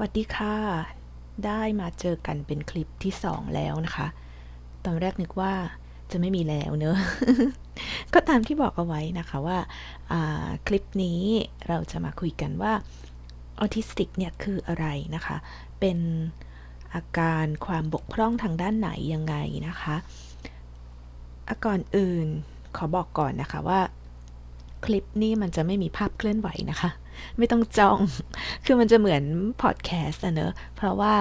วัสดีค่ะ ได้มาเจอกันเป็นคลิปที่2แล้วนะคะ ตอนแรกนึกว่าจะไม่มีแล้วเนอะก็ตามที่บอกเอาไว้นะคะว่าคลิปนี้เราจะมาคุยกันว่าออทิสติกเนี่ยคืออะไรนะคะ เป็นอาการความบกพร่องทางด้านไหนยังไงนะคะอะก่อนอื่นขอบอกก่อนนะคะว่า คลิปนี้มันจะไม่มีภาพเคลื่อนไหวนะคะ ไม่ต้องจอง คือมันจะเหมือนพอดแคสต์อะเนอะ เพราะว่า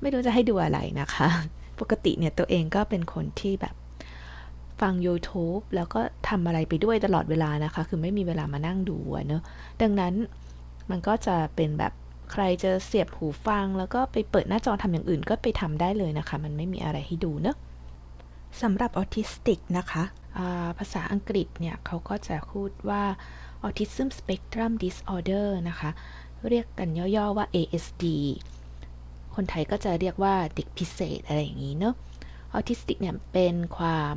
ไม่รู้จะให้ดูอะไรนะคะ ปกติเนี่ยตัวเองก็เป็นคนที่แบบฟัง YouTube แล้วก็ทำอะไรไปด้วยตลอดเวลานะคะ คือไม่มีเวลามานั่งดูเนอะ ดังนั้นมันก็จะเป็นแบบใครจะเสียบหูฟัง แล้วก็ไปเปิดหน้าจอทำอย่างอื่นก็ไปทำได้เลยนะคะ มันไม่มีอะไรให้ดูเนอะสำหรับออทิสติกนะคะ ภาษาอังกฤษเนี่ยเขาก็จะพูดว่า Autism Spectrum Disorder นะคะ เรียกกันย่อๆว่า ASD คนไทยก็จะเรียกว่าเด็กพิเศษอะไรอย่างนี้เนาะออทิสติกเนี่ยเป็นความ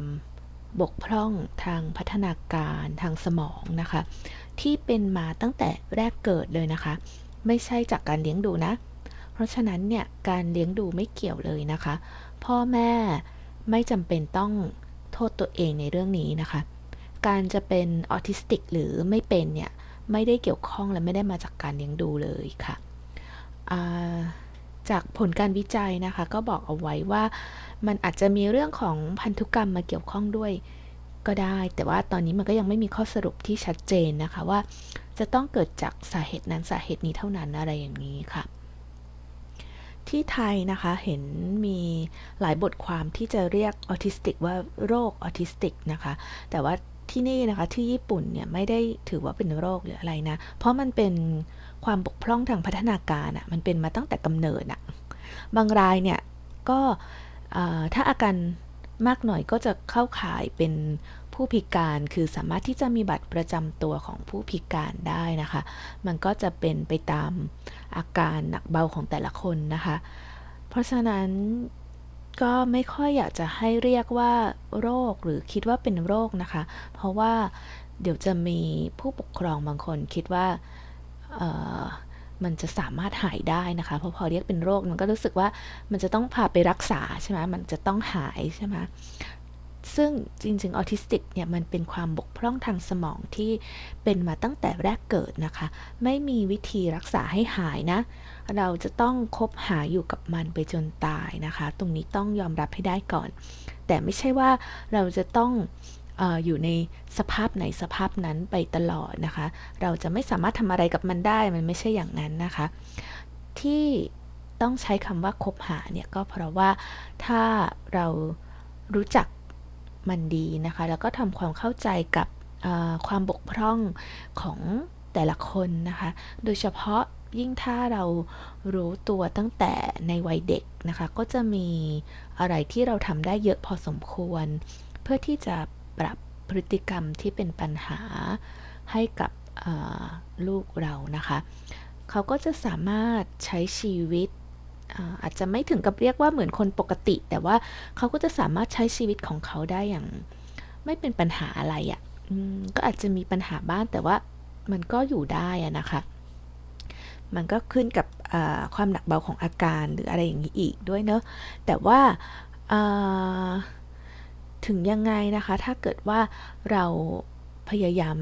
บกพร่องทางพัฒนาการทางสมองนะคะ ที่เป็นมาตั้งแต่แรกเกิดเลยนะคะ ไม่ใช่จากการเลี้ยงดูนะ เพราะฉะนั้นเนี่ยการเลี้ยงดูไม่เกี่ยวเลยนะคะ พ่อแม่ไม่จำเป็นต้องโทษตัวเองในเรื่องนี้นะคะ การจะเป็นออทิสติกหรือไม่เป็นเนี่ย ไม่ได้เกี่ยวข้องและไม่ได้มาจากการเลี้ยงดูเลยค่ะจากผลการวิจัยนะคะ ก็บอกเอาไว้ว่ามันอาจจะมีเรื่องของพันธุกรรมมาเกี่ยวข้องด้วยก็ได้ แต่ว่าตอนนี้มันก็ยังไม่มีข้อสรุปที่ชัดเจนนะคะว่า จะต้องเกิดจากสาเหตุนั้นสาเหตุนี้เท่านั้นอะไรอย่างนี้ค่ะ ที่ไทยนะคะเห็นมีหลายบทความที่จะเรียกออทิสติกว่าโรคออทิสติกนะคะ แต่ว่า ที่นี่นะคะที่ญี่ปุ่นเนี่ยไม่ได้ถือว่าเป็นโรคหรืออะไรนะ เพราะมันเป็นความบกพร่องทางพัฒนาการอะ่ะมันเป็นมาตั้งแต่กำเนิดอะ่ะบางรายเนี่ยก็ถ้าอาการมากหน่อยก็จะเข้าข่ายเป็นผู้พิการคือสามารถที่จะมีบัตรประจำตัวของผู้พิการได้นะคะ มันก็จะเป็นไปตามอาการหนักเบาของแต่ละคนนะคะ เพราะฉะนั้น ก็ไม่ค่อยอยากจะให้เรียกว่าโรคหรือคิดว่าเป็นโรคนะคะ เพราะว่าเดี๋ยวจะมีผู้ปกครองบางคนคิดว่ามันจะสามารถหายได้นะคะเพราะพอเรียกเป็นโรคมันก็รู้สึกว่ามันจะต้องพาไปรักษาใช่ไหมมันจะต้องหายใช่ไหมซึ่งจริงๆออทิสติกเนี่ยมันเป็นความบกพร่องทางสมองที่เป็นมาตั้งแต่แรกเกิดนะคะ ไม่มีวิธีรักษาให้หายนะ เราจะต้องคบหาอยู่กับมันไปจนตายนะคะ ตรงนี้ต้องยอมรับให้ได้ก่อน แต่ไม่ใช่ว่าเราจะต้องออยู่ในสภาพไหนสภาพนั้นไปตลอดนะคะ เราจะไม่สามารถทำอะไรกับมันได้มันไม่ใช่อย่างนั้นนะคะ ที่ต้องใช้คำว่าคบหาเนี่ยก็เพราะว่าถ้าเรารู้จักมันดีนะคะ แล้วก็ทำความเข้าใจกับความบกพร่องของแต่ละคนนะคะ โดยเฉพาะ ยิ่งถ้าเรารู้ตัวตั้งแต่ในวัยเด็กนะคะ ก็จะมีอะไรที่เราทำได้เยอะพอสมควร เพื่อที่จะปรับพฤติกรรมที่เป็นปัญหาให้กับลูกเรานะคะ เขาก็จะสามารถใช้ชีวิตอาจจะไม่ถึงกับเรียกว่าเหมือนคนปกติ แต่ว่าเขาก็จะสามารถใช้ชีวิตของเขาได้อย่าง ไม่เป็นปัญหาอะไรอะ่ะก็อาจจะมีปัญหาบ้างแต่ว่ามันก็อยู่ได้ะนะคะ มันก็ขึ้นกับความหนักเบาของอาการหรืออะไรอย่างนี้อีกด้วยเนอะแต่ว่าถึงยังไงนะคะ ถ้าเกิดว่าเราพยายาม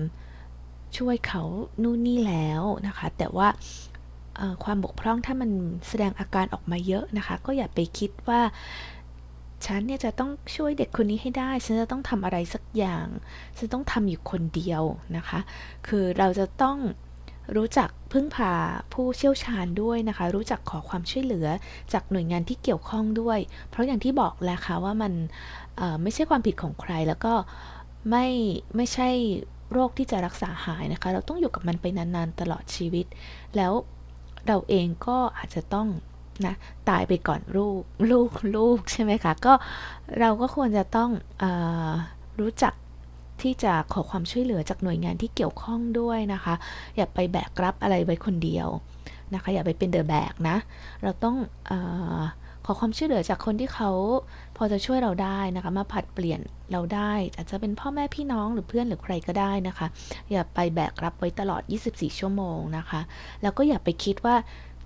ช่วยเขานู่นนี่แล้วนะคะ แต่ว่าความบกพร่องถ้ามันแสดงอาการออกมาเยอะนะคะ ก็อย่าไปคิดว่าฉันเนี่ยจะต้องช่วยเด็กคนนี้ให้ได้ ฉันจะต้องทำอะไรสักอย่าง ฉันต้องทำอยู่คนเดียวนะคะ คือเราจะต้อง รู้จักพึ่งพาผู้เชี่ยวชาญด้วยนะคะ รู้จักขอความช่วยเหลือจากหน่วยงานที่เกี่ยวข้องด้วย เพราะอย่างที่บอกแล้วค่ะว่ามันไม่ใช่ความผิดของใครแล้วก็ไม่ไม่ใช่โรคที่จะรักษาหายนะคะ เราต้องอยู่กับมันไปนานๆตลอดชีวิต แล้วเราเองก็อาจจะต้องนะตายไปก่อนลูกลูกลูกใช่ไหมคะ ก็เราก็ควรจะต้องอรู้จัก ที่จะขอความช่วยเหลือจากหน่วยงานที่เกี่ยวข้องด้วยนะคะ อย่าไปแบกรับอะไรไว้คนเดียวนะคะ อย่าไปเป็นเดอะแบกนะ เราต้องอขอความช่วยเหลือจากคนที่เขาพอจะช่วยเราได้นะคะ มาผัดเปลี่ยนเราได้ อาจจะเป็นพ่อแม่พี่น้องหรือเพื่อนหรือใครก็ได้นะคะ อย่าไปแบกรับไว้ตลอด 24 ชั่วโมงนะคะ แล้วก็อย่าไปคิดว่า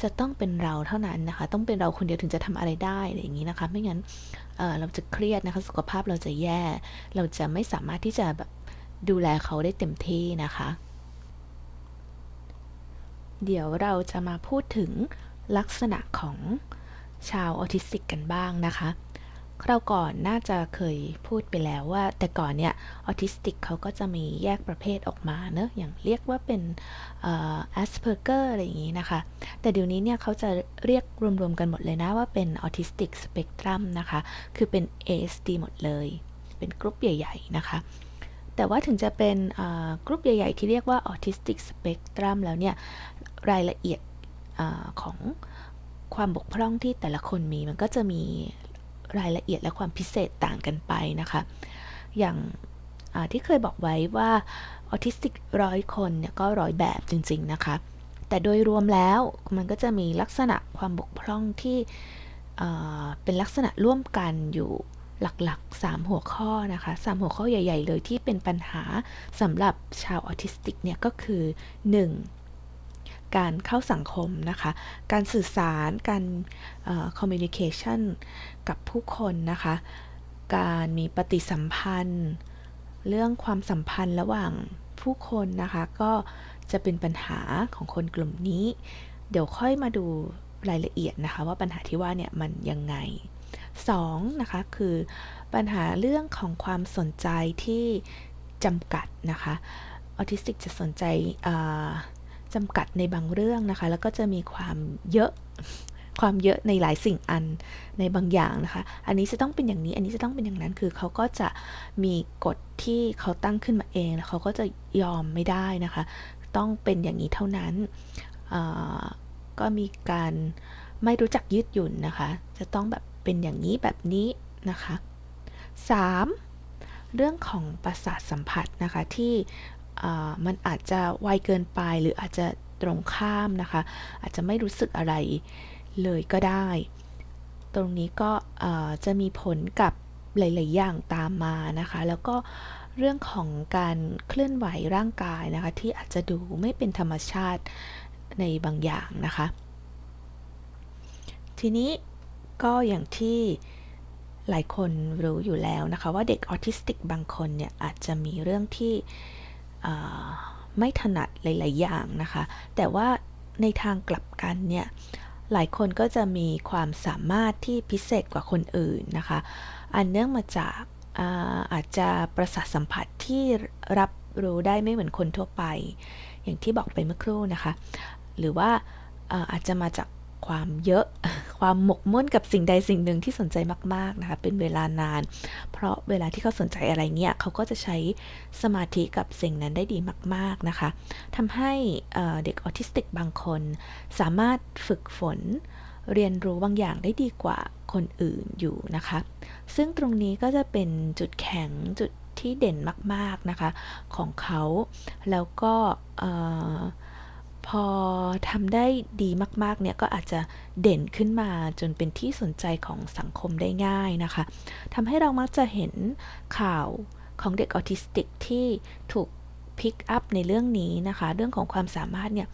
จะต้องเป็นเราเท่านั้นนะคะ ต้องเป็นเราคนเดียวถึงจะทำอะไรได้อะไรอย่างนี้นะคะ ไม่งั้นเเราจะเครียดนะคะ สุขภาพเราจะแย่ เราจะไม่สามารถที่จะแบบดูแลเขาได้เต็มที่นะคะ เดี๋ยวเราจะมาพูดถึงลักษณะของชาวออทิสติกกันบ้างนะคะ คราวก่อนน่าจะเคยพูดไปแล้วว่า แต่ก่อนเนี่ยออทิสติกเขาก็จะมีแยกประเภทออกมาเนอะอย่างเรียกว่าเป็นแอสเพอร์เกอร์อะไรอย่างนี้นะคะ แต่เดี๋ยวนี้เนี่ยเขาจะเรียกรวมๆกันหมดเลยนะว่าเป็นออทิสติกสเปกตรัมนะคะ คือเป็น ASD หมดเลย เป็นกลุ่มใหญ่ ๆ นะคะแต่ว่าถึงจะเป็นกลุ่มใหญ่ ๆ ที่เรียกว่าออทิสติกสเปกตรัมแล้วเนี่ย รายละเอียดอของความบกพร่องที่แต่ละคนมีมันก็จะมี รายละเอียดและความพิเศษต่างกันไปนะคะ อย่างที่เคยบอกไว้ว่าออทิสติกร้อยคนเนี่ยก็ร้อยแบบจริง ๆ นะคะ แต่โดยรวมแล้วมันก็จะมีลักษณะความบกพร่องที่เป็นลักษณะร่วมกันอยู่หลักๆ 3 หัวข้อนะคะ 3 หัวข้อใหญ่ ๆ เลยที่เป็นปัญหาสำหรับชาวออทิสติกเนี่ยก็คือ 1. การเข้าสังคมนะคะ การสื่อสาร การคอมมิวนิเคชันกับผู้คนนะคะ การมีปฏิสัมพันธ์ เรื่องความสัมพันธ์ระหว่างผู้คนนะคะ ก็จะเป็นปัญหาของคนกลุ่มนี้ เดี๋ยวค่อยมาดูรายละเอียดนะคะ ว่าปัญหาที่ว่าเนี่ยมันยังไง 2. นะคะคือปัญหาเรื่องของความสนใจที่จำกัดนะคะออทิสติกจะสนใจ จำกัดในบางเรื่องนะคะ แล้วก็จะมีความเยอะความเยอะในหลายสิ่งอันในบางอย่างนะคะ อันนี้จะต้องเป็นอย่างนี้ อันนี้จะต้องเป็นอย่างนั้น คือเขาก็จะมีกฎที่เขาตั้งขึ้นมาเองแล้วเขาก็จะยอมไม่ได้นะคะ ต้องเป็นอย่างนี้เท่านั้น ก็มีการไม่รู้จักยืดหยุ่นนะคะ จะต้องแบบเป็นอย่างนี้แบบนี้นะคะ 3. เรื่องของประสาทสัมผัสนะคะที่ มันอาจจะไวเกินไปหรืออาจจะตรงข้ามนะคะ อาจจะไม่รู้สึกอะไรเลยก็ได้ ตรงนี้ก็จะมีผลกับหลาย ๆ อย่างตามมานะคะ แล้วก็เรื่องของการเคลื่อนไหวร่างกายนะคะ ที่อาจจะดูไม่เป็นธรรมชาติในบางอย่างนะคะ ทีนี้ก็อย่างที่หลายคนรู้อยู่แล้วนะคะ ว่าเด็กออทิสติกบางคนเนี่ยอาจจะมีเรื่องที่ ไม่ถนัดหลาย ๆ อย่างนะคะ แต่ว่าในทางกลับกันเนี่ยหลายคนก็จะมีความสามารถที่พิเศษกว่าคนอื่นนะคะ อันเนื่องมาจากอาอาจจะประสาทสัมผัสที่รับรู้ได้ไม่เหมือนคนทั่วไป อย่างที่บอกไปเมื่อครู่นะคะ หรือว่าอาจจะมาจากความเยอะ ความหมกมุ่นกับสิ่งใดสิ่งหนึ่งที่สนใจมาก ๆ นะคะ เป็นเวลานาน เพราะเวลาที่เขาสนใจอะไรเงี้ยเขาก็จะใช้สมาธิกับสิ่งนั้นได้ดีมาก ๆ นะคะทำให้เด็กออทิสติกบางคน สามารถฝึกฝนเรียนรู้บางอย่างได้ดีกว่าคนอื่นอยู่นะคะ ซึ่งตรงนี้ก็จะเป็นจุดแข็งจุดที่เด่นมาก ๆ นะคะ ของเขา แล้วก็ พอทำได้ดีมากๆ เนี่ยก็อาจจะเด่นขึ้นมาจนเป็นที่สนใจของสังคมได้ง่ายนะคะทำให้เรามักจะเห็นข่าวของเด็กออทิสติกที่ถูกพิกอัพในเรื่องนี้นะคะ เรื่องของความสามารถเนี่ย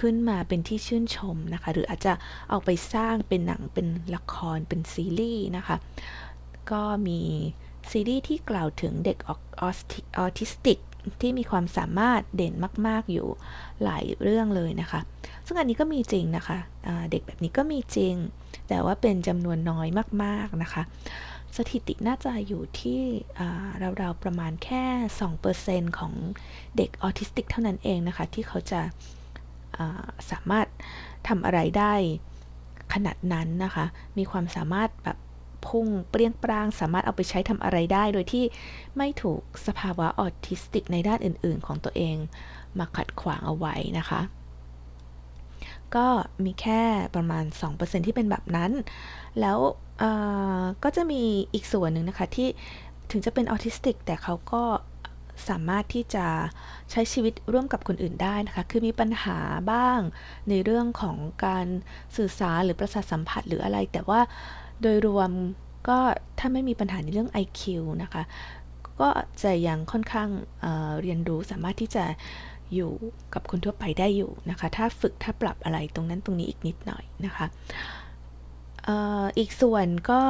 ขึ้นมาเป็นที่ชื่นชมนะคะ หรืออาจจะเอาไปสร้างเป็นหนังเป็นละครเป็นซีรีส์นะคะ ก็มีซีรีส์ที่กล่าวถึงเด็กออทิสติก ที่มีความสามารถเด่นมาก ๆ อยู่หลายเรื่องเลยนะคะ ซึ่งอันนี้ก็มีจริงนะคะะเด็กแบบนี้ก็มีจริง แต่ว่าเป็นจำนวนน้อยมาก ๆ นะคะ สถิติน่าจะอยู่ที่ราวๆประมาณแค่ 2%ของเด็กออทิสติกเท่านั้นเองนะคะ ที่เขาจะสามารถทำอะไรได้ขนาดนั้นนะคะ มีความสามารถแบบ พุ่งเปรี้ยงปร้าง สามารถเอาไปใช้ทำอะไรได้ โดยที่ไม่ถูกสภาวะออทิสติกในด้านอื่น ๆ ของตัวเองมาขัดขวางเอาไว้นะคะ ก็มีแค่ประมาณ 2%ที่เป็นแบบนั้น แล้วก็จะมีอีกส่วนหนึ่งนะคะที่ถึงจะเป็นออทิสติก แต่เขาก็สามารถที่จะใช้ชีวิตร่วมกับคนอื่นได้นะคะ คือมีปัญหาบ้างในเรื่องของการสื่อสารหรือประสาทสัมผัสหรืออะไร แต่ว่า โดยรวมก็ถ้าไม่มีปัญหาในเรื่อง IQ นะคะ ก็จะยังค่อนข้างเเรียนรู้สามารถที่จะอยู่กับคนทั่วไปได้อยู่นะคะ ถ้าฝึกถ้าปรับอะไรตรงนั้นตรงนี้อีกนิดหน่อยนะคะอ่ออีกส่วนก็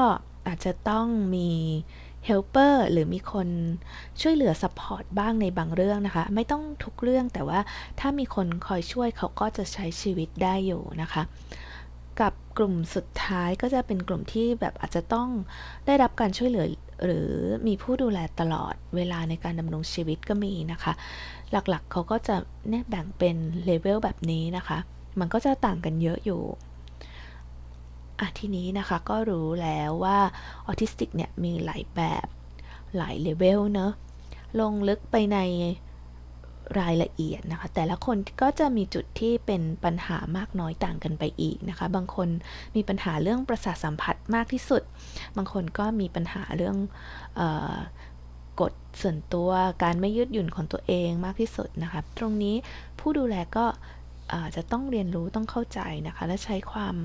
อาจจะต้องมี helper หรือมีคนช่วยเหลือ support บ้างในบางเรื่องนะคะ ไม่ต้องทุกเรื่องแต่ว่าถ้ามีคนคอยช่วยเขาก็จะใช้ชีวิตได้อยู่นะคะ กับกลุ่มสุดท้ายก็จะเป็นกลุ่มที่แบบอาจจะต้องได้รับการช่วยเหลือหรือมีผู้ดูแลตลอดเวลาในการดำรงชีวิตก็มีนะคะ หลักๆเขาก็จะเนี่ยแบ่งเป็นเลเวลแบบนี้นะคะ มันก็จะต่างกันเยอะอยู่อะทีนี้นะคะก็รู้แล้วว่าออทิสติกเนี่ยมีหลายแบบหลายเลเวลเนอะลงลึกไปใน รายละเอียดนะคะ แต่ละคนก็จะมีจุดที่เป็นปัญหามากน้อยต่างกันไปอีกนะคะ บางคนมีปัญหาเรื่องประสาทสัมผัสมากที่สุด บางคนก็มีปัญหาเรื่องออกฎส่วนตัวการไม่ยืดหยุ่นของตัวเองมากที่สุดนะคะ ตรงนี้ผู้ดูแลก็จะต้องเรียนรู้ต้องเข้าใจนะคะ และใช้ความ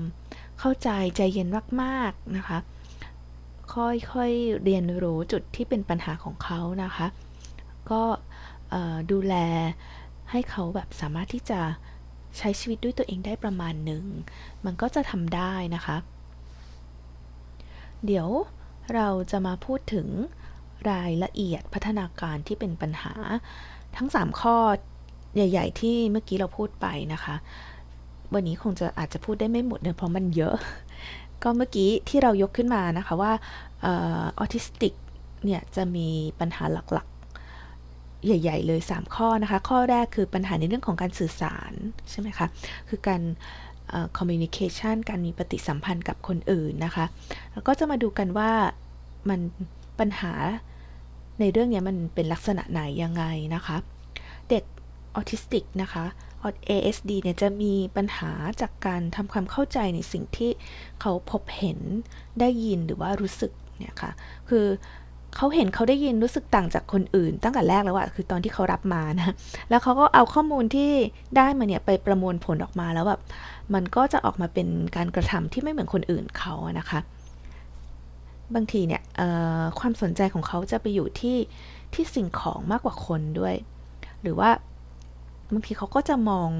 เข้าใจใจเย็นมากๆนะคะ ค่อยๆเรียนรู้จุดที่เป็นปัญหาของเขานะคะ ก็ ดูแลให้เขาแบบสามารถที่จะใช้ชีวิตด้วยตัวเองได้ประมาณหนึ่ง มันก็จะทำได้นะคะ เดี๋ยวเราจะมาพูดถึงรายละเอียดพัฒนาการที่เป็นปัญหา ทั้ง 3 ข้อใหญ่ ๆ ที่เมื่อกี้เราพูดไปนะคะ วันนี้คงจะอาจจะพูดได้ไม่หมดเนื่เพราะมันเยอะ ก็เมื่อกี้ที่เรายกขึ้นมานะคะว่าออทิสติกเนี่ยจะมีปัญหาหลัก ใหญ่ ๆ เลย 3 ข้อนะคะ ข้อแรกคือปัญหาในเรื่องของการสื่อสารใช่ไหมคะ คือการ communication การมีปฏิสัมพันธ์กับคนอื่นนะคะ แล้วก็จะมาดูกันว่ามันปัญหาในเรื่องนี้มันเป็นลักษณะไหนยังไงนะคะ เด็กออทิสติกนะคะ ASD เนี่ยจะมีปัญหาจากการทำความเข้าใจในสิ่งที่เขาพบเห็นได้ยินหรือว่ารู้สึกเนี่ยค่ะ คือ เขาเห็นเขาได้ยินรู้สึกต่างจากคนอื่น ตั้งแต่แรกแล้วอะคือตอนที่เขารับมานะ แล้วเขาก็เอาข้อมูลที่ได้มาเนี่ยไปประมวลผลออกมาแล้วแบบมันก็จะออกมาเป็นการกระทำที่ไม่เหมือนคนอื่นเขาอะนะคะ บางทีเนี่ยความสนใจของเขาจะไปอยู่ที่ที่สิ่งของมากกว่าคนด้วย หรือว่าบางทีเขาก็จะมอง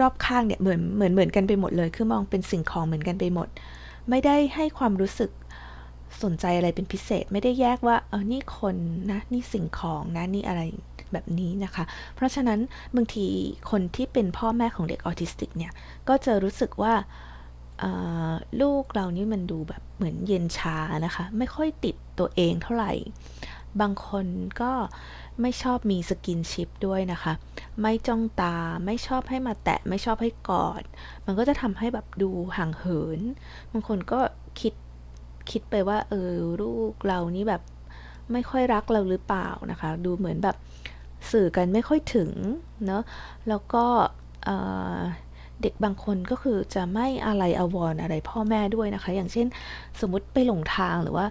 รอบข้างเนี่ยเหมือนเหมือนเหมือนกันไปหมดเลย คือมองเป็นสิ่งของเหมือนกันไปหมด ไม่ได้ให้ความรู้สึก สนใจอะไรเป็นพิเศษไม่ได้แยกว่าเออนี่คนนะนี่สิ่งของนะนี่อะไรแบบนี้นะคะ เพราะฉะนั้นบางทีคนที่เป็นพ่อแม่ของเด็กออทิสติกเนี่ย ก็จะรู้สึกว่าลูกเรานี่มันดูแบบเหมือนเย็นชานะคะ ไม่ค่อยติดตัวเองเท่าไหร่ บางคนก็ไม่ชอบมีสกินชิปด้วยนะคะ ไม่จ้องตาไม่ชอบให้มาแตะไม่ชอบให้กอด มันก็จะทำให้แบบดูห่างเหิน บางคนก็คิด คิดไปว่า เออลูกเรานี่แบบไม่ค่อยรักเราหรือเปล่านะคะ ดูเหมือนแบบสื่อกันไม่ค่อยถึงเนาะแล้วก็เด็กบางคนก็คือจะไม่อะไรอววรอะไรพ่อแม่ด้วยนะคะ อย่างเช่น สมมติไปหลงทางหรือว่า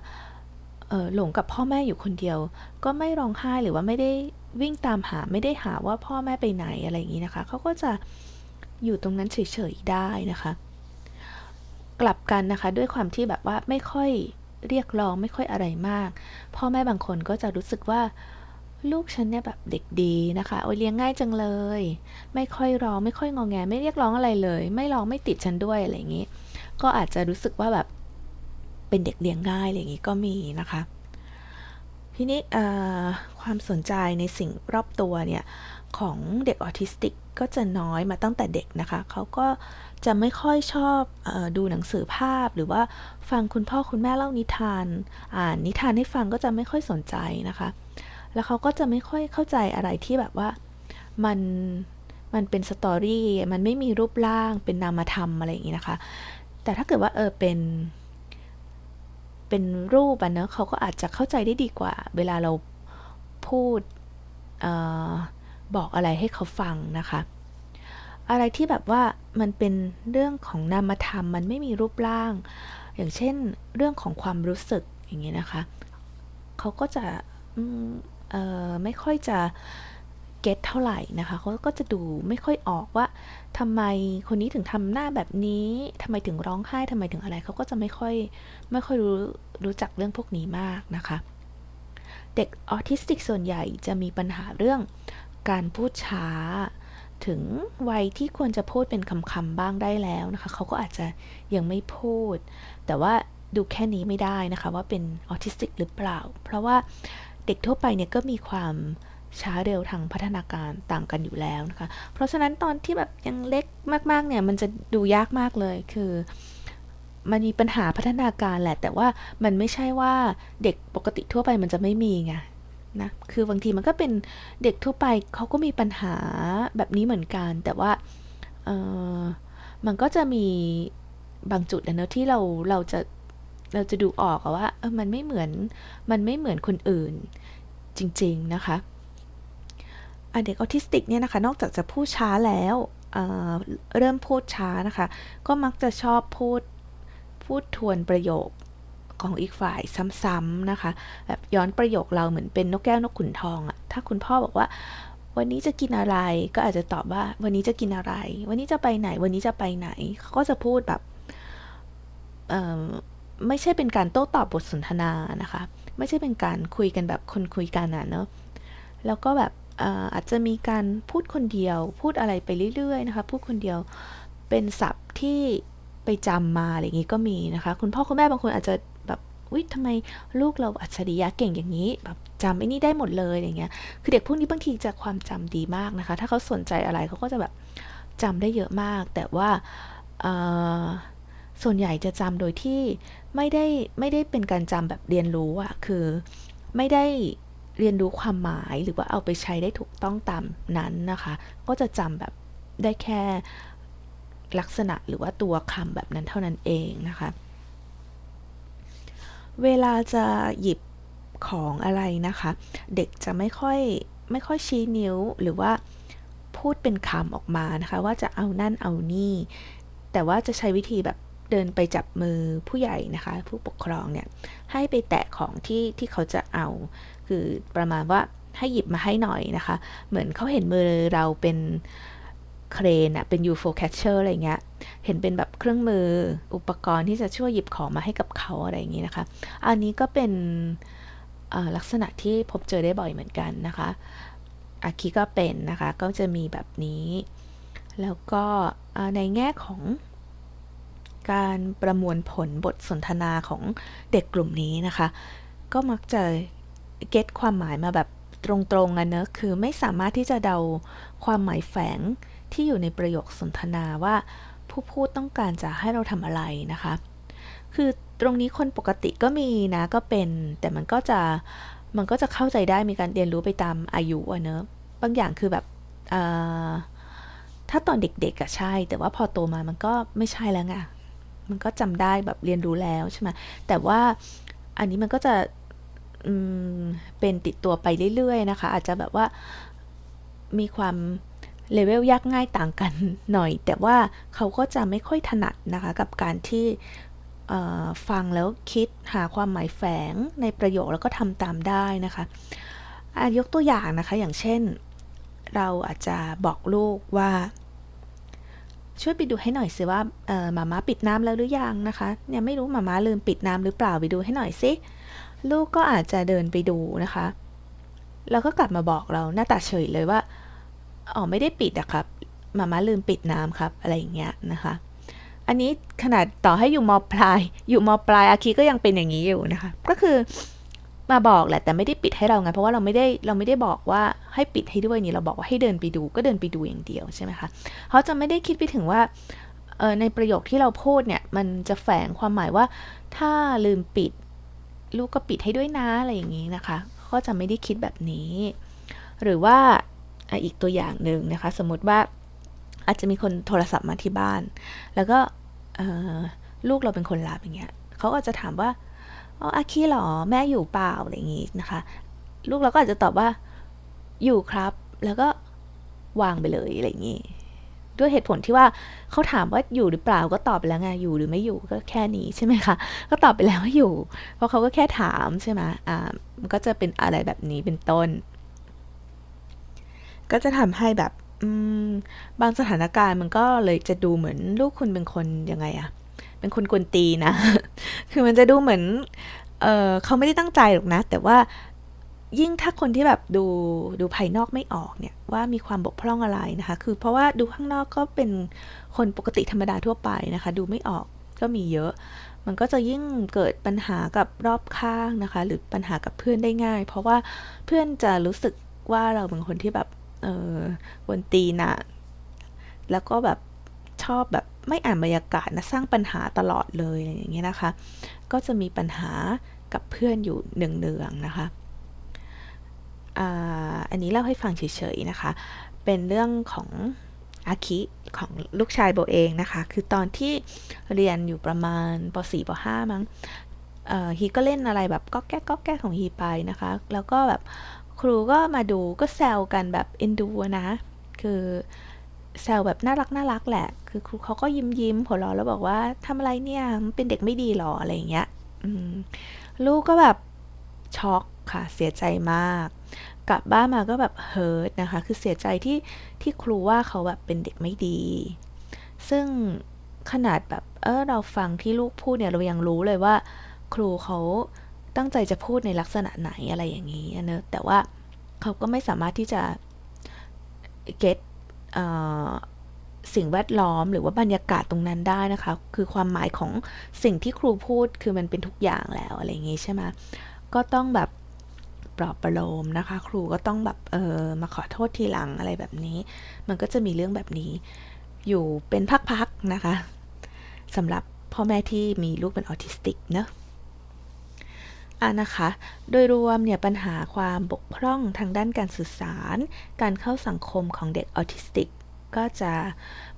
หลงกับพ่อแม่อยู่คนเดียว ก็ไม่ร้องไห้หรือว่าไม่ได้วิ่งตามหาไม่ได้หาว่าพ่อแม่ไปไหนอะไรอย่างนี้นะคะเขาก็จะอยู่ตรงนั้นเฉยๆได้นะคะ กลับกันนะคะ ด้วยความที่แบบว่าไม่ค่อยเรียกร้องไม่ค่อยอะไรมาก พ่อแม่บางคนก็จะรู้สึกว่าลูกฉันเนี่ยแบบเด็กดีนะคะโอ้ยเลี้ยงง่ายจังเลย ไม่ค่อยร้องไม่ค่อยงองแง ไม่เรียกร้องอะไรเลย ไม่ร้องไม่ติดฉันด้วยอะไรอย่างนี้ ก็อาจจะรู้สึกว่าแบบเป็นเด็กเลี้ยงง่ายอะไรอย่างนี้ก็มีนะคะ ทีนี้ ความสนใจในสิ่งรอบตัวเนี่ยของเด็กออทิสติกก็จะน้อยมาตั้งแต่เด็กนะคะ เขาก็จะไม่ค่อยชอบออดูหนังสือภาพ หรือว่าฟังคุณพ่อคุณแม่เล่านิทาน อ่านนิทานให้ฟังก็จะไม่ค่อยสนใจนะคะ แล้วเขาก็จะไม่ค่อยเข้าใจอะไรที่แบบว่ามันมันเป็นสตอรี่ มันไม่มีรูปร่าง เป็นนามธรรมอะไรอย่างนี้นะคะ แต่ถ้าเกิดว่าเออเป็นเป็นรูปอะเนอะเขาก็อาจจะเข้าใจได้ดีกว่า เวลาเรา พูดออบอกอะไรให้เขาฟังนะคะ อะไรที่แบบว่ามันเป็นเรื่องของนามธรรมมันไม่มีรูปร่าง อย่างเช่นเรื่องของความรู้สึกอย่างนี้นะคะ เขาก็จะไม่ค่อยจะเก็ตเท่าไหร่นะคะเขาก็จะดูไม่ค่อยออกว่าทำไมคนนี้ถึงทำหน้าแบบนี้ทำไมถึงร้องไห้ทำไมถึงอะไรเขาก็จะไม่ค่อยไม่ค่อยรู้รู้จักเรื่องพวกนี้มากนะคะ เด็กออทิสติกส่วนใหญ่จะมีปัญหาเรื่องการพูดช้า ถึงวัยที่ควรจะพูดเป็นคำๆบ้างได้แล้วนะคะ เขาก็อาจจะยังไม่พูด แต่ว่าดูแค่นี้ไม่ได้นะคะ ว่าเป็นออทิสติกหรือเปล่า เพราะว่าเด็กทั่วไปเนี่ยก็มีความช้าเร็วทางพัฒนาการต่างกันอยู่แล้วนะคะ เพราะฉะนั้นตอนที่แบบยังเล็กมากๆเนี่ยมันจะดูยากมากเลยคือ มันมีปัญหาพัฒนาการแหละ แต่ว่ามันไม่ใช่ว่าเด็กปกติทั่วไปมันจะไม่มีไงนะ คือบางทีมันก็เป็นเด็กทั่วไปเขาก็มีปัญหาแบบนี้เหมือนกัน แต่ว่าเออมันก็จะมีบางจุดนะเนอะที่เราเราจะเราจะดูออกว่าเออมันไม่เหมือนมันไม่เหมือนคนอื่นจริงๆนะคะอะเด็กออทิสติกเนี่ยนะคะ นอกจากจะพูดช้าแล้วเเริ่มพูดช้านะคะ ก็มักจะชอบพูด พูดทวนประโยคของอีกฝ่ายซ้ำๆนะคะ แบบย้อนประโยคเราเหมือนเป็นนกแก้วนกขุนทองอะถ้าคุณพ่อบอกว่า วันนี้จะกินอะไรก็อาจจะตอบว่า วันนี้จะกินอะไร วันนี้จะไปไหน วันนี้จะไปไหนเขาก็จะพูดแบบไม่ใช่เป็นการโต้ตอบบทสนทนานะคะ ไม่ใช่เป็นการคุยกันแบบคนคุยกันนะเนาะแล้วก็แบบอาจจะมีการพูดคนเดียว พูดอะไรไปเรื่อยๆนะคะ พูดคนเดียวเป็นศัพท์ที่ ไปจำมาอะไรอย่างนี้ก็มีนะคะ คุณพ่อคุณแม่บางคนอาจจะแบบวิทำไมลูกเราอัจฉริยะเก่งอย่างนี้แบบจำไอ้นี่ได้หมดเลยอย่างเงี้ย คือเด็กพวกนี้บางทีจะความจำดีมากนะคะ ถ้าเขาสนใจอะไรเขาก็จะแบบจำได้เยอะมาก แต่ว่าส่วนใหญ่จะจำโดยที่ไม่ได้ไม่ได้เป็นการจำแบบเรียนรู้อะคือไม่ได้เรียนรู้ความหมายหรือว่าเอาไปใช้ได้ถูกต้องตามนั้นนะคะ ก็จะจำแบบได้แค่ ลักษณะหรือว่าตัวคำแบบนั้นเท่านั้นเองนะคะ เวลาจะหยิบของอะไรนะคะ เด็กจะไม่ค่อยไม่ค่อยชี้นิ้วหรือว่าพูดเป็นคำออกมานะคะ ว่าจะเอานั่นเอานี่ แต่ว่าจะใช้วิธีแบบเดินไปจับมือผู้ใหญ่นะคะ ผู้ปกครองเนี่ยให้ไปแตะของที่ที่เขาจะเอา คือประมาณว่าให้หยิบมาให้หน่อยนะคะ เหมือนเขาเห็นมือเราเป็น เครนอะเป็น UFO catcher อะไรเงี้ย เห็นเป็นแบบเครื่องมืออุปกรณ์ที่จะช่วยหยิบของมาให้กับเขาอะไรอย่างนี้นะคะ อันนี้ก็เป็นลักษณะที่พบเจอได้บ่อยเหมือนกันนะคะอาคิก็เป็นนะคะ ก็จะมีแบบนี้ แล้วก็ในแง่ของการประมวลผลบทสนทนาของเด็กกลุ่มนี้นะคะ ก็มักจะเก็ตความหมายมาแบบตรงๆกันเนอะคือไม่สามารถที่จะเดาความหมายแฝง ที่อยู่ในประโยคสนทนาว่าผู้พูดต้องการจะให้เราทำอะไรนะคะ คือตรงนี้คนปกติก็มีนะก็เป็น แต่มันก็จะมันก็จะเข้าใจได้มีการเรียนรู้ไปตามอายุอะเนอะบางอย่างคือแบบถ้าตอนเด็กๆอะใช่ แต่ว่าพอโตมามันก็ไม่ใช่แล้วไงมันก็จำได้แบบเรียนรู้แล้วใช่ไหมแต่ว่าอันนี้มันก็จะเป็นติดตัวไปเรื่อยๆนะคะ อาจจะแบบว่ามีความ เลเวลยากง่ายต่างกันหน่อย แต่ว่าเขาก็จะไม่ค่อยถนัดนะคะ กับการที่ฟังแล้วคิดหาความหมายแฝงในประโยคแล้วก็ทำตามได้นะคะยกตัวอย่างนะคะ อย่างเช่น เราอาจจะบอกลูกว่า ช่วยไปดูให้หน่อยสิว่าหมาม้าปิดน้ำแล้วหรือยังนะคะ เนี่ยไม่รู้หมาม้าลืมปิดน้ำหรือเปล่าไปดูให้หน่อยสิลูกก็อาจจะเดินไปดูนะคะ แล้วก็กลับมาบอกเราหน้าตาเฉยเลยว่า อ๋อไม่ได้ปิดอะครับมาม่าลืมปิดน้ำครับ อะไรอย่างเงี้ยนะคะ อันนี้ขนาดต่อให้อยู่มปลาย อยู่มปลายอาคีก็ยังเป็นอย่างนี้อยู่นะคะ ก็คือมาบอกแหละแต่ไม่ได้ปิดให้เราไงเพราะว่าเราไม่ได้เราไม่ได้บอกว่าให้ปิดให้ด้วยนี่เราบอกว่าให้เดินไปดูก็เดินไปดูอย่างเดียวใช่ไหมคะเขาจะไม่ได้คิดไปถึงว่าในประโยคที่เราพูดเนี่ยมันจะแฝงความหมายว่า ถ้าลืมปิด ลูกก็ปิดให้ด้วยนะอะไรอย่างนี้นะคะ ก็จะไม่ได้คิดแบบนี้ หรือว่า อีกตัวอย่างหนึ่งนะคะ สมมติว่าอาจจะมีคนโทรศัพท์มาที่บ้าน แล้วก็ลูกเราเป็นคนรับอย่างเงี้ยเขาอาจจะถามว่าอ๋ออาคีหรอแม่อยู่เปล่าอะไรอย่างงี้นะคะ ลูกเราก็อาจจะตอบว่าอยู่ครับ แล้วก็วางไปเลยอะไรอย่างงี้ด้วยเหตุผลที่ว่าเขาถามว่าอยู่หรือเปล่าก็ตอบไปแล้วไงอยู่หรือไม่อยู่ก็แค่นี้ใช่ไหมคะก็ตอบไปแล้วว่าอยู่ เพราะเขาก็แค่ถามใช่ไหมอ่ามันก็จะเป็นอะไรแบบนี้เป็นต้น ก็จะทำให้แบบบางสถานการณ์มันก็เลยจะดูเหมือนลูกคุณเป็นคนยังไงอะเป็นคนกวนตีนะ คือมันจะดูเหมือนเออเขาไม่ได้ตั้งใจหรอกนะ แต่ว่ายิ่งถ้าคนที่แบบดูดูภายนอกไม่ออกเนี่ยว่ามีความบกพร่องอะไรนะคะ คือเพราะว่าดูข้างนอกก็เป็นคนปกติธรรมดาทั่วไปนะคะ ดูไม่ออกก็มีเยอะ มันก็จะยิ่งเกิดปัญหากับรอบข้างนะคะ หรือปัญหากับเพื่อนได้ง่าย เพราะว่าเพื่อนจะรู้สึกว่าเราเป็นคนที่แบบ เออกวนตีนะ แล้วก็แบบชอบแบบไม่อ่านบรรยากาศนะสร้างปัญหาตลอดเลยอะไรอย่างเงี้ยนะคะ ก็จะมีปัญหากับเพื่อนอยู่เนืองๆนะคะอาอันนี้เล่าให้ฟังเฉยๆนะคะ เป็นเรื่องของอาคิของลูกชายโบเองนะคะ คือตอนที่เรียนอยู่ประมาณป .4 ป .5 มั้งฮีก็เล่นอะไรแบบก็แก้ก็แก้ของฮีไปนะคะ แล้วก็แบบ ครูก็มาดูก็แซวกันแบบเอ็นดูนะ คือแซวแบบน่ารักน่ารักแหละ คือครูเขาก็ยิ้มยิ้มหัวเราะแล้วบอกว่าทำอะไรเนี่ยมันเป็นเด็กไม่ดีหรออะไรอย่างเงี้ยลูกก็แบบช็อกค่ะ เสียใจมาก กลับบ้านมาก็แบบเฮิร์ตนะคะ คือเสียใจที่ที่ครูว่าเขาแบบเป็นเด็กไม่ดี ซึ่งขนาดแบบเออเราฟังที่ลูกพูดเนี่ยเรายังรู้เลยว่า ครูเขา ตั้งใจจะพูดในลักษณะไหนอะไรอย่างนี้เนอะแต่ว่าเขาก็ไม่สามารถที่จะ get เอ่อสิ่งแวดล้อมหรือว่าบรรยากาศตรงนั้นได้นะคะ คือความหมายของสิ่งที่ครูพูดคือมันเป็นทุกอย่างแล้วอะไรอย่างงี้ใช่ไหมก็ต้องแบบปลอบประโลมนะคะ ครูก็ต้องแบบเออมาขอโทษทีหลังอะไรแบบนี้ มันก็จะมีเรื่องแบบนี้ อยู่เป็นพักๆนะคะสำหรับพ่อแม่ที่มีลูกเป็นออทิสติกเนอะ อะนะคะ โดยรวมเนี่ยปัญหาความบกพร่องทางด้านการสื่อสาร การเข้าสังคมของเด็กออทิสติก ก็จะ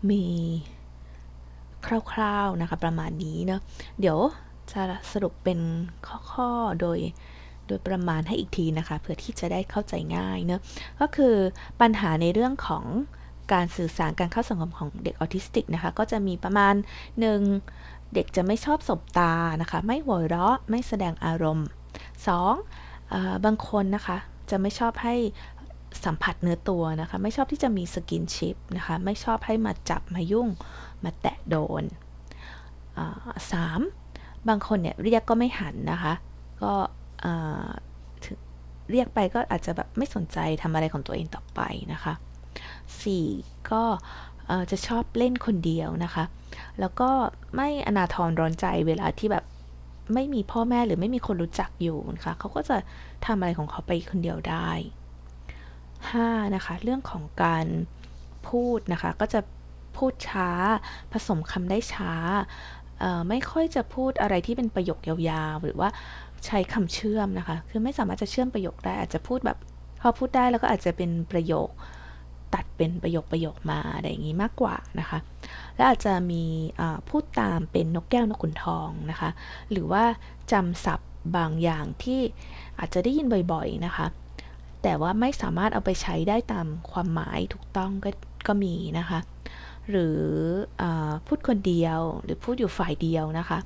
มีคร่าวๆนะคะประมาณนี้เนาะเดี๋ยวจะสรุปเป็นข้อๆโดยโดยประมาณให้อีกทีนะคะเพื่อที่จะได้เข้าใจง่ายเนาะก็คือปัญหาในเรื่องของการสื่อสารการเข้าสังคมของเด็กออทิสติกนะคะ ก็จะมีประมาณหนึ่ง เด็กจะไม่ชอบสบตานะคะ ไม่หัวเราะไม่แสดงอารมณ์ 2. เอ่อบางคนนะคะจะไม่ชอบให้สัมผัสเนื้อตัวนะคะ ไม่ชอบที่จะมีสกินชิปนะคะ ไม่ชอบให้มาจับมายุ่งมาแตะโดนสามบางคนเนี่ยเรียกก็ไม่หันนะคะ ก็ถึงเรียกไปก็อาจจะแบบไม่สนใจทำอะไรของตัวเองต่อไปนะคะ 4. ก็เจะชอบเล่นคนเดียวนะคะ แล้วก็ไม่อนาทรร้อนใจเวลาที่แบบไม่มีพ่อแม่หรือไม่มีคนรู้จักอยู่นะคะเขาก็จะทำอะไรของเขาไปคนเดียวได้ 5. นะคะ เรื่องของการพูดนะคะ ก็จะพูดช้า ผสมคำได้ช้า ไม่ค่อยจะพูดอะไรที่เป็นประโยคยาวๆ หรือว่าใช้คำเชื่อมนะคะ คือไม่สามารถจะเชื่อมประโยคได้ อาจจะพูดแบบพอพูดได้แล้วก็อาจจะเป็นประโยค ตัดเป็นประโยคประโยคมาอะไรอย่างนี้มากกว่านะคะ และอาจจะมีพูดตามเป็นนกแก้วนกขุนทองนะคะ หรือว่าจำศัพท์บางอย่างที่อาจจะได้ยินบ่อยๆนะคะ แต่ว่าไม่สามารถเอาไปใช้ได้ตามความหมายถูกต้องก็ก็มีนะคะ หรืออพูดคนเดียวหรือพูดอยู่ฝ่ายเดียวนะคะ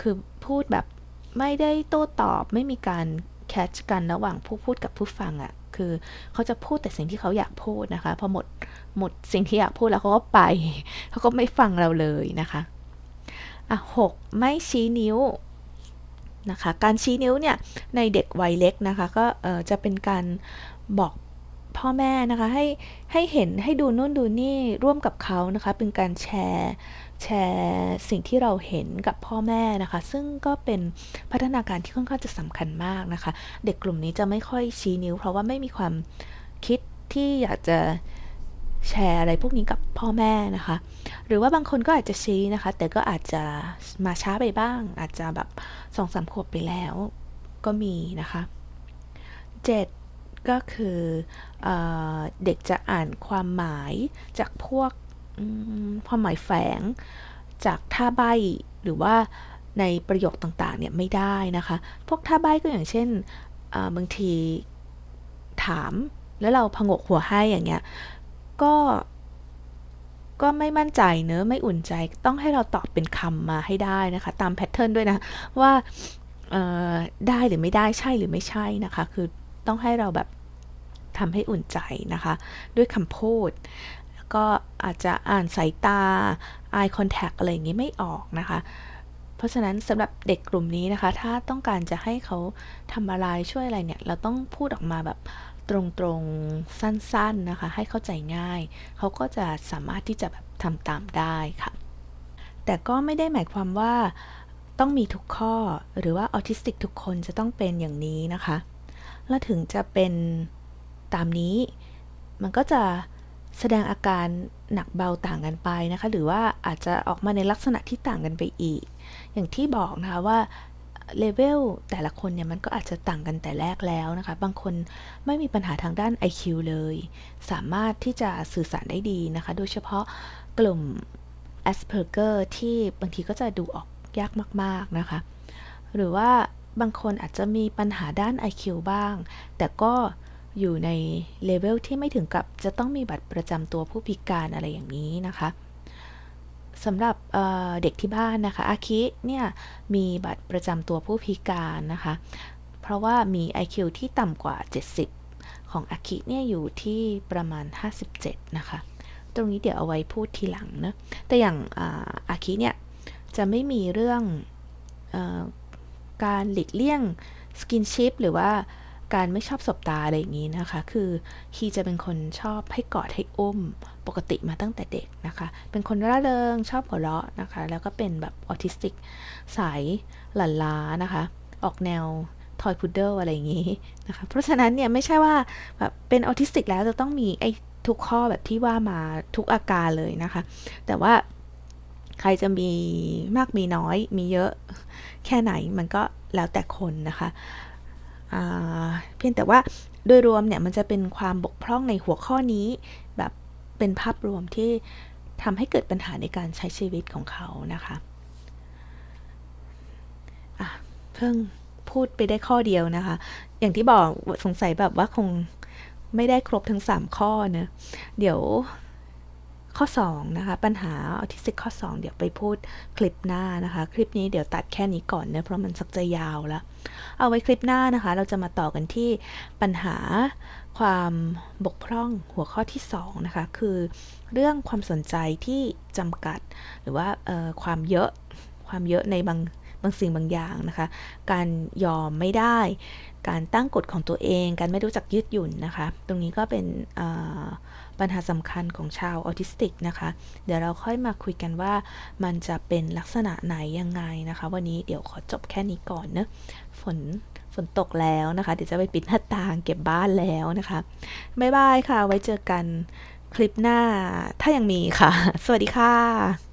คือพูดแบบไม่ได้โต้ตอบไม่มีการแคชกันระหว่างผู้พูดกับผู้ฟังอะ่ะ คือเขาจะพูดแต่สิ่งที่เขาอยากพูดนะคะพอหมดหมดสิ่งที่อยากพูดแล้วเขาก็ไปเขาก็ไม่ฟังเราเลยนะคะอะหกไม่ชี้นิ้วนะคะการชี้นิ้วเนี่ยในเด็กวัยเล็กนะคะก็จะเป็นการบอกพ่อแม่นะคะให้ให้เห็นให้ดูนู่นดูนี่ร่วมกับเขานะคะเป็นการแชร์ แชร์สิ่งที่เราเห็นกับพ่อแม่นะคะ ซึ่งก็เป็นพัฒนาการที่ค่อนข้างจะสำคัญมากนะคะ เด็กกลุ่มนี้จะไม่ค่อยชี้นิ้ว เพราะว่าไม่มีความคิดที่อยากจะแชร์อะไรพวกนี้กับพ่อแม่นะคะ หรือว่าบางคนก็อาจจะชี้นะคะ แต่ก็อาจจะมาช้าไปบ้าง อาจจะแบบสองสามขวบไปแล้วก็มีนะคะ 7 ก็คือเอเด็กจะอ่านความหมายจากพวก ความหมายแฝงจากท่าใบหรือว่าในประโยคต่างๆเนี่ยไม่ได้นะคะ พวกท่าใบก็อย่างเช่นบางทีถามแล้วเราพงกหัวให้อย่างเงี้ยก็ก็ไม่มั่นใจเนอะไม่อุ่นใจต้องให้เราตอบเป็นคำมาให้ได้นะคะ ตามแพทเทิร์นด้วยนะ ว่าได้หรือไม่ได้ใช่หรือไม่ใช่นะคะ คือต้องให้เราแบบทำให้อุ่นใจนะคะ ด้วยคำพูด ก็อาจจะอ่านสายตา eye contact อะไรอย่างงี้ไม่ออกนะคะ เพราะฉะนั้นสำหรับเด็กกลุ่มนี้นะคะ ถ้าต้องการจะให้เขาทำอะไรช่วยอะไรเนี่ย เราต้องพูดออกมาแบบตรงๆสั้นๆนะคะ ให้เข้าใจง่าย เขาก็จะสามารถที่จะแบบทำตามได้ค่ะ แต่ก็ไม่ได้หมายความว่าต้องมีทุกข้อหรือว่าออทิสติกทุกคนจะต้องเป็นอย่างนี้นะคะ และถึงจะเป็นตามนี้ มันก็จะ แสดงอาการหนักเบาต่างกันไปนะคะ หรือว่าอาจจะออกมาในลักษณะที่ต่างกันไปอีก อย่างที่บอกนะคะว่าเลเวลแต่ละคนเนี่ยมันก็อาจจะต่างกันแต่แรกแล้วนะคะ บางคนไม่มีปัญหาทางด้าน IQ เลย สามารถที่จะสื่อสารได้ดีนะคะ โดยเฉพาะกลุ่ม Asperger ที่บางทีก็จะดูออกยากมาก ๆ นะคะ หรือว่าบางคนอาจจะมีปัญหาด้าน IQ บ้าง แต่ก็ อยู่ในเลเวลที่ไม่ถึงกับจะต้องมีบัตรประจำตัวผู้พิการอะไรอย่างนี้นะคะสำหรับเเด็กที่บ้านนะคะ อาคิเนี่ยมีบัตรประจำตัวผู้พิการนะคะ เพราะว่ามี IQ ที่ต่ำกว่า 70 ของอาคิเนี่ยอยู่ที่ประมาณ 57 นะคะ ตรงนี้เดี๋ยวเอาไว้พูดทีหลังนะ แต่อย่างอาคิเนี่ยจะไม่มีเรื่องอการหลีกเลี่ยงสกินชิพหรือว่า การไม่ชอบสบตาอะไรอย่างนี้นะคะ คือฮีจะเป็นคนชอบให้กอดให้อุ้มปกติมาตั้งแต่เด็กนะคะ เป็นคนร่าเริงชอบหัวเราะนะคะ แล้วก็เป็นแบบออทิสติกสายหลันล้านะคะ ออกแนวทอยพุดเดิลอะไรอย่างนี้นะคะ เพราะฉะนั้นเนี่ยไม่ใช่ว่าแบบเป็นออทิสติกแล้วจะต้องมีไอ้ทุกข้อแบบที่ว่ามาทุกอาการเลยนะคะ แต่ว่าใครจะมีมากมีน้อยมีเยอะแค่ไหนมันก็แล้วแต่คนนะคะ เพียงแต่ว่าโดยรวมเนี่ยมันจะเป็นความบกพร่องในหัวข้อนี้ แบบเป็นภาพรวมที่ทำให้เกิดปัญหาในการใช้ชีวิตของเขานะคะะเพิ่งพูดไปได้ข้อเดียวนะคะ อย่างที่บอกสงสัยแบบว่าคงไม่ได้ครบทั้ง 3 ข้อเนะ เดี๋ยว ข้อ2นะคะปัญหาออทิสติกข้อ 2 เดี๋ยวไปพูดคลิปหน้านะคะ คลิปนี้เดี๋ยวตัดแค่นี้ก่อนเนะเพราะมันสักจะยาวแล้วเอาไว้คลิปหน้านะคะ เราจะมาต่อกันที่ปัญหาความบกพร่องหัวข้อที่2นะคะคือเรื่องความสนใจที่จำกัดหรือว่าความเยอะความเยอะในบางบางสิ่งบางอย่างนะคะ การยอมไม่ได้ การตั้งกฎของตัวเอง การไม่รู้จักยืดหยุ่นนะคะ ตรงนี้ก็เป็น ปัญหาสำคัญของชาวออทิสติกนะคะ เดี๋ยวเราค่อยมาคุยกันว่ามันจะเป็นลักษณะไหนยังไงนะคะ วันนี้เดี๋ยวขอจบแค่นี้ก่อนเนะฝนฝนตกแล้วนะคะ เดี๋ยวจะไปปิดหน้าต่างเก็บบ้านแล้วนะคะบ๊ายบายค่ะ ไว้เจอกันคลิปหน้าถ้ายังมีค่ะ สวัสดีค่ะ